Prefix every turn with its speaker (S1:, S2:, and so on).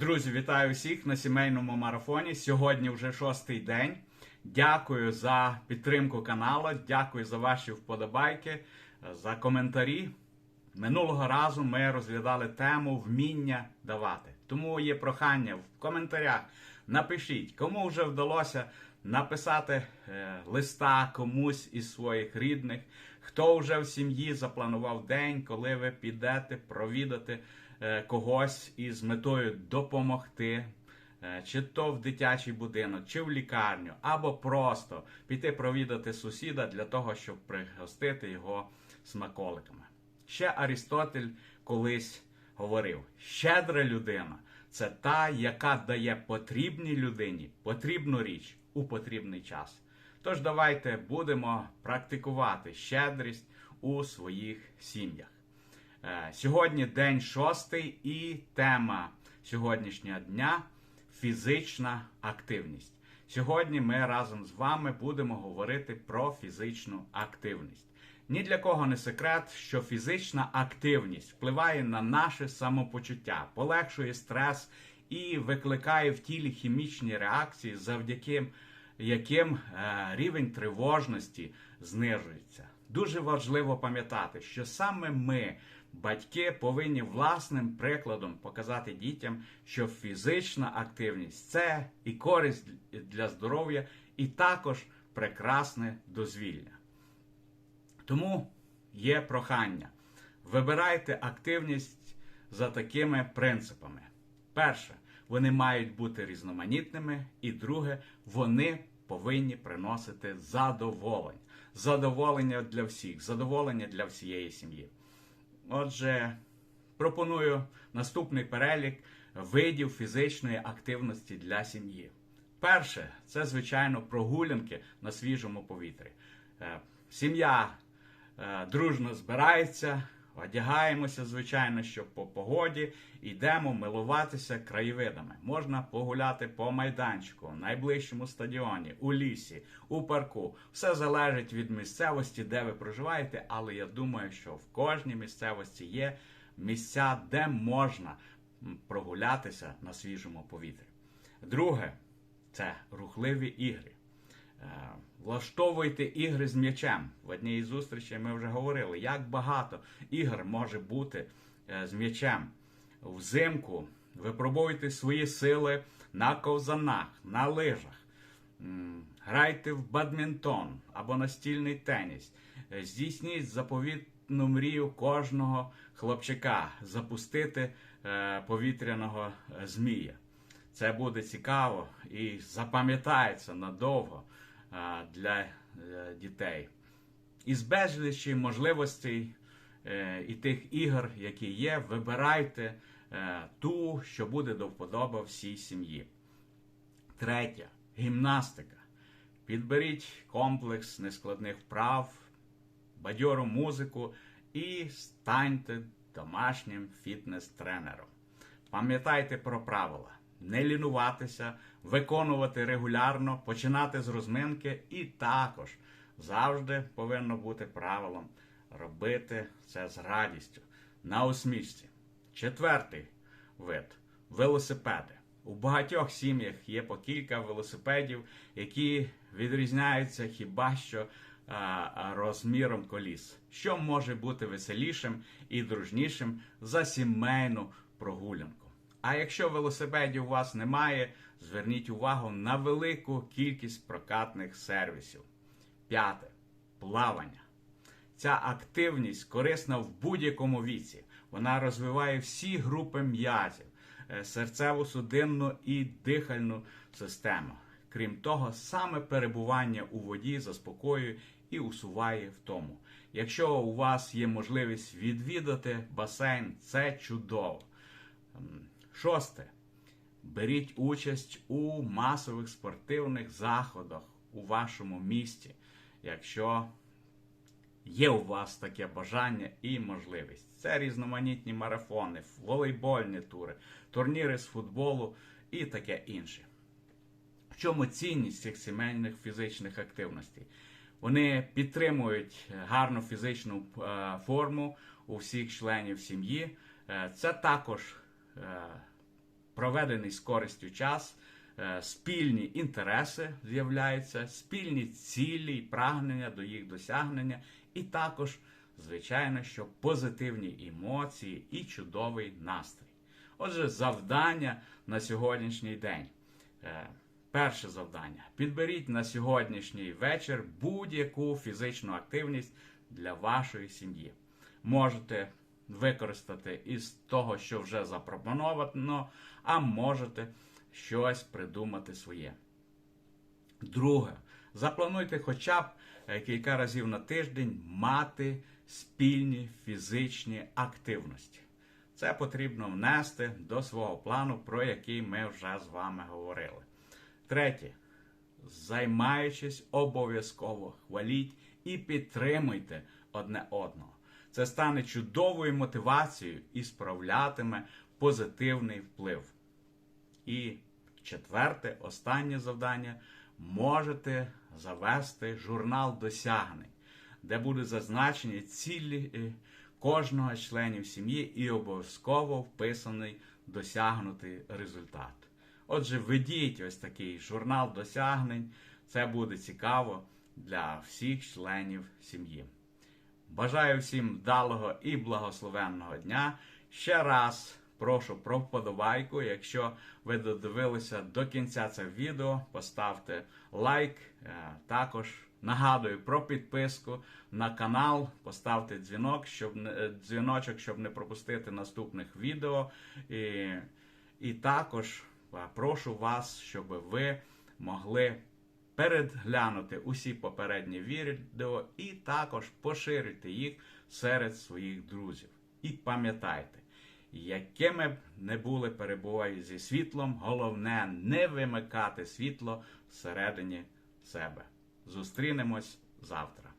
S1: Друзі, вітаю всіх на сімейному марафоні. Сьогодні вже шостий день. Дякую за підтримку каналу, дякую за ваші вподобайки, за коментарі. Минулого разу ми розглядали тему вміння давати. Тому є прохання в коментарях. Напишіть, кому вже вдалося написати е, листа комусь із своїх рідних, хто вже в сім'ї запланував день, коли ви підете провідати е, когось із метою допомогти. Е, Чи то в дитячий будинок, чи в лікарню, або просто піти провідати сусіда для того, щоб пригостити його смаколиками. Ще Арістотель колись говорив: щедра людина це та, яка дає потрібній людині потрібну річ у потрібний час. Тож давайте будемо практикувати щедрість у своїх сім'ях. Е, Сьогодні день шостий і тема сьогоднішнього дня фізична активність. Сьогодні ми разом з вами будемо говорити про фізичну активність. Ні для кого не секрет, що фізична активність впливає на наше самопочуття, полегшує стрес і викликає в тілі хімічні реакції, завдяки яким е, рівень тривожності знижується. Дуже важливо пам'ятати, що саме ми, батьки, повинні власним прикладом показати дітям, що фізична активність це і користь для здоров'я, і також прекрасне дозвілля. Тому є прохання. Вибирайте активність за такими принципами. Перше, вони мають бути різноманітними, і друге, вони повинні приносити задоволення. Задоволення для всіх, задоволення для всієї сім'ї. Отже, пропоную наступний перелік видів фізичної активності для сім'ї. Перше, це, звичайно, прогулянки на свіжому повітрі. Е, Сім'я е, дружно збирається, одягаємося, звичайно, що по погоді йдемо милуватися краєвидами. Можна погуляти по майданчику, найближчому стадіоні, у лісі, у парку. Все залежить від місцевості, де ви проживаєте, але я думаю, що в кожній місцевості є місця, де можна прогулятися на свіжому повітрі. Друге це рухливі ігри. Влаштовуйте ігри з м'ячем. В одній із зустрічей ми вже говорили, як багато ігор може бути е, з м'ячем. Взимку випробуйте свої сили на ковзанах, на лижах. Грайте в бадмінтон або настільний теніс. Е, Здійсніть заповітну мрію кожного хлопчика запустити е, повітряного змія. Це буде цікаво і запам'ятається надовго для е, дітей. Із безлічі можливостей е, і тих ігор, які є, вибирайте е, ту, що буде до вподоби всій сім'ї. Третє гімнастика. Підберіть комплекс нескладних вправ, бадьору музику і станьте домашнім фітнес-тренером. Пам'ятайте про правила: не лінуватися, виконувати регулярно, починати з розминки, і також завжди повинно бути правилом робити це з радістю на усмішці. Четвертий вид велосипеди. У багатьох сім'ях є по кілька велосипедів, які відрізняються хіба що а, розміром коліс, що може бути веселішим і дружнішим за сімейну прогулянку. А якщо велосипедів у вас немає, зверніть увагу на велику кількість прокатних сервісів. П'яте плавання. Ця активність корисна в будь-якому віці. Вона розвиває всі групи м'язів, е, серцеву судинну і дихальну систему. Крім того, саме перебування у воді заспокоює і усуває втому. Якщо у вас є можливість відвідати басейн, це чудово. Шосте. Беріть участь у масових спортивних заходах у вашому місті, якщо є у вас таке бажання і можливість. Це різноманітні марафони, волейбольні тури, турніри з футболу і таке інше. В чому цінність цих сімейних фізичних активностей? Вони підтримують гарну фізичну е, форму у всіх членів сім'ї. Е, Це також е, проведений з користю час, е, спільні інтереси з'являються, спільні цілі і прагнення до їх досягнення, і також, звичайно, що позитивні емоції і чудовий настрій. Отже, завдання на сьогоднішній день. Е, Перше завдання. Підберіть на сьогоднішній вечір будь-яку фізичну активність для вашої сім'ї. Можете використати із того, що вже запропоновано, а можете щось придумати своє. Друге, заплануйте хоча б е, кілька разів на тиждень мати спільні фізичні активності. Це потрібно внести до свого плану, про який ми вже з вами говорили. Третє. Займаючись обов'язково хваліть і підтримуйте одне одного. Це стане чудовою мотивацією і справлятиме позитивний вплив. І четверте, останнє завдання можете завести журнал досягнень, де будуть зазначені цілі е, кожного членів сім'ї і обов'язково вписаний досягнутий результат. Отже, ведіть ось такий журнал досягнень. Це буде цікаво для всіх членів сім'ї. Бажаю всім вдалого і благословенного дня. Ще раз прошу про вподобайку. Якщо ви додивилися до кінця це відео, поставте лайк. Е, Також нагадую про підписку на канал, поставте дзвінок, щоб е, дзвіночок, щоб не пропустити наступних відео. І, і також е, прошу вас, щоб ви могли переглянути усі попередні відео і також поширити їх серед своїх друзів. І пам'ятайте, якими б не були перебої зі світлом, головне не вимикати світло всередині себе. Зустрінемось завтра.